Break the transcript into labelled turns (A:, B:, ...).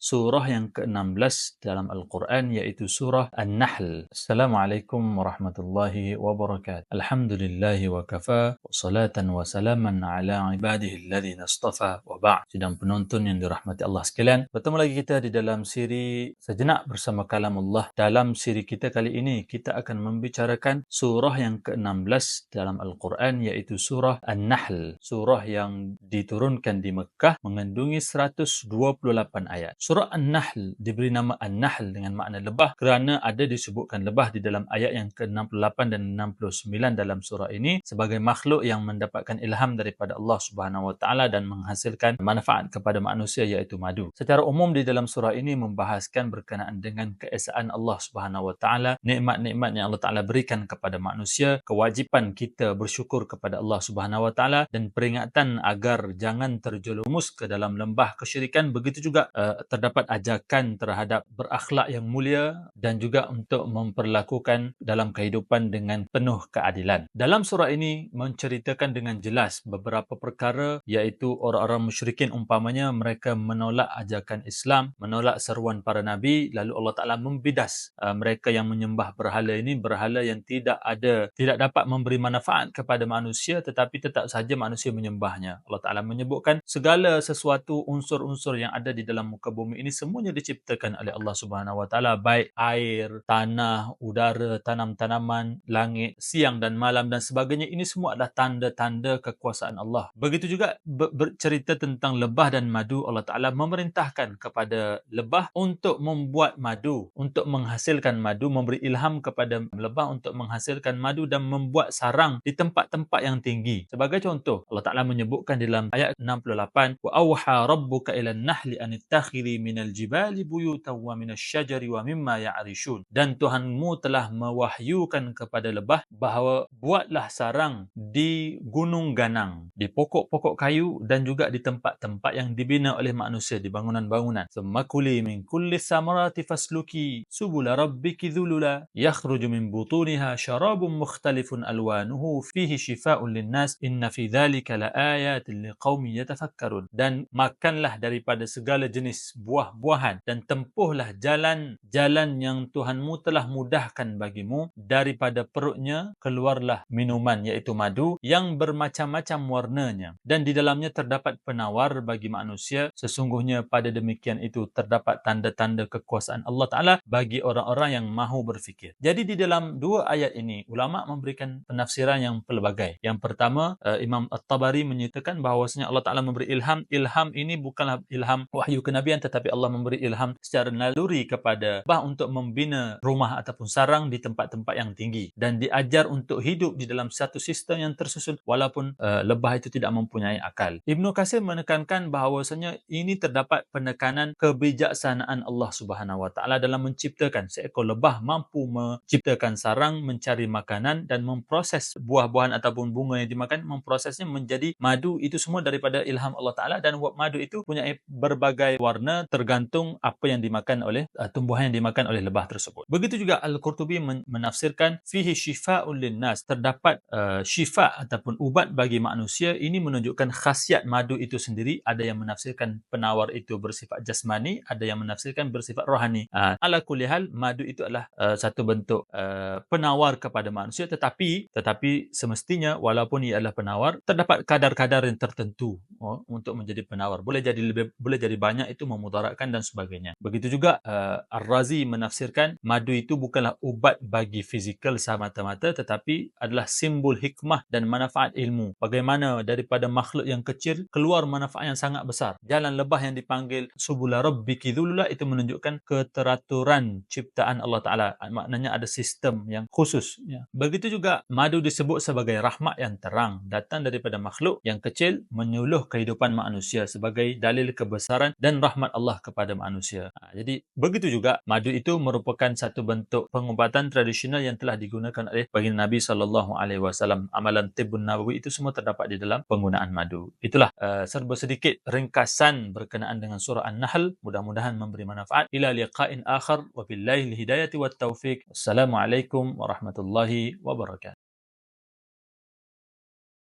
A: surah yang ke-16 dalam Al-Quran yaitu surah An-Nahl. Assalamualaikum warahmatullahi wabarakatuh. Alhamdulillahi wa kafa wa salatan wa salaman ala ibadihi alladhina astafa wa ba'd. Sidang penonton yang dirahmati Allah sekalian, bertemu lagi kita di dalam siri sejenak bersama kalam Allah. Dalam siri kita kali ini kita akan membicarakan surah yang ke-16 dalam Al-Quran yaitu surah An-Nahl. Surah yang diturunkan di Mekah mengandungi 128 ayat. Surah An-Nahl diberi nama An-Nahl dengan makna lebah kerana ada disebutkan lebah di dalam ayat yang ke-68 dan 69 dalam surah ini sebagai makhluk yang mendapatkan ilham daripada Allah Subhanahu Wa Taala dan menghasilkan manfaat kepada manusia iaitu madu. Secara umum di dalam surah ini membahaskan berkenaan dengan keesaan Allah Subhanahu Wa Taala, nikmat-nikmat yang Allah Taala berikan kepada manusia, kewajipan kita bersyukur kepada Allah Subhanahu Wa Taala dan peringatan agar jangan terjerumus ke dalam lembah kesyirikan begitu juga uh, terdapat ajakan terhadap berakhlak yang mulia dan juga untuk memperlakukan dalam kehidupan dengan penuh keadilan. Dalam surah ini menceritakan dengan jelas beberapa perkara iaitu orang-orang musyrikin umpamanya mereka menolak ajakan Islam, menolak seruan para nabi lalu Allah Taala membidas uh, mereka yang menyembah berhala ini berhala yang tidak ada tidak dapat memberi manfaat kepada manusia tetapi tetap saja manusia menyembahnya. Allah Taala menyebutkan segala sesuatu unsur-unsur yang ada di dalam muka bumi bumi ini semuanya diciptakan oleh Allah Subhanahu Wa Taala baik air, tanah, udara, tanam-tanaman, langit, siang dan malam dan sebagainya ini semua adalah tanda-tanda kekuasaan Allah. Begitu juga bercerita tentang lebah dan madu Allah Taala memerintahkan kepada lebah untuk membuat madu, untuk menghasilkan madu, memberi ilham kepada lebah untuk menghasilkan madu dan membuat sarang di tempat-tempat yang tinggi. Sebagai contoh, Allah Taala menyebutkan dalam ayat 68, "Wa auha rabbuka ila an-nahli an minal jibali buyutan wa minasy syajari wa mimma ya'rishun. Dan Tuhanmu telah mewahyukan kepada lebah bahawa buatlah sarang di gunung ganang di pokok-pokok kayu dan juga di tempat-tempat yang dibina oleh manusia di bangunan-bangunan. Semakuli min kulli samarati fasluki subula rabbiki dhulula yakhruju min butuniha syarabun mukhtalifun alwanuhu fihi shifaa'un linnas inna fi dhalika laayatin liqaumin yatafakkarun. Dan makanlah daripada segala jenis buah-buahan dan tempuhlah jalan-jalan yang Tuhanmu telah mudahkan bagimu daripada perutnya keluarlah minuman iaitu madu yang bermacam-macam warnanya dan di dalamnya terdapat penawar bagi manusia sesungguhnya pada demikian itu terdapat tanda-tanda kekuasaan Allah Taala bagi orang-orang yang mahu berfikir. Jadi di dalam dua ayat ini ulama memberikan penafsiran yang pelbagai. Yang pertama uh, Imam At-Tabari menyatakan bahawasanya Allah Taala memberi ilham. Ilham ini bukanlah ilham wahyu kenabian tetapi tetapi Allah memberi ilham secara naluri kepada bah untuk membina rumah ataupun sarang di tempat-tempat yang tinggi dan diajar untuk hidup di dalam satu sistem yang tersusun walaupun uh, lebah itu tidak mempunyai akal. Ibnu Qasir menekankan bahawasanya ini terdapat penekanan kebijaksanaan Allah Subhanahu Wa Taala dalam menciptakan seekor lebah mampu menciptakan sarang, mencari makanan dan memproses buah-buahan ataupun bunga yang dimakan memprosesnya menjadi madu itu semua daripada ilham Allah Taala dan madu itu punya berbagai warna tergantung apa yang dimakan oleh uh, tumbuhan yang dimakan oleh lebah tersebut. Begitu juga Al-Qurtubi men- menafsirkan fihi shifa'un linnas terdapat uh, syifa ataupun ubat bagi manusia ini menunjukkan khasiat madu itu sendiri ada yang menafsirkan penawar itu bersifat jasmani ada yang menafsirkan bersifat rohani. Uh, ala kulli hal madu itu adalah uh, satu bentuk uh, penawar kepada manusia tetapi tetapi semestinya walaupun ia adalah penawar terdapat kadar-kadar yang tertentu oh, untuk menjadi penawar. Boleh jadi lebih boleh jadi banyak itu memudaratkan memudaratkan dan sebagainya. Begitu juga uh, Ar-Razi menafsirkan madu itu bukanlah ubat bagi fizikal semata-mata tetapi adalah simbol hikmah dan manfaat ilmu. Bagaimana daripada makhluk yang kecil keluar manfaat yang sangat besar. Jalan lebah yang dipanggil subula rabbiki dhulula itu menunjukkan keteraturan ciptaan Allah Taala. Maknanya ada sistem yang khusus ya. Begitu juga madu disebut sebagai rahmat yang terang datang daripada makhluk yang kecil menyuluh kehidupan manusia sebagai dalil kebesaran dan rahmat Allah Allah kepada manusia. Ha, jadi begitu juga madu itu merupakan satu bentuk pengobatan tradisional yang telah digunakan oleh baginda Nabi sallallahu alaihi wasallam. Amalan tibbun nabawi itu semua terdapat di dalam penggunaan madu. Itulah uh, serba sedikit ringkasan berkenaan dengan surah An-Nahl. Mudah-mudahan memberi manfaat. Ila liqa'in akhar wa billahi hidayati wat taufiq. Assalamualaikum warahmatullahi wabarakatuh.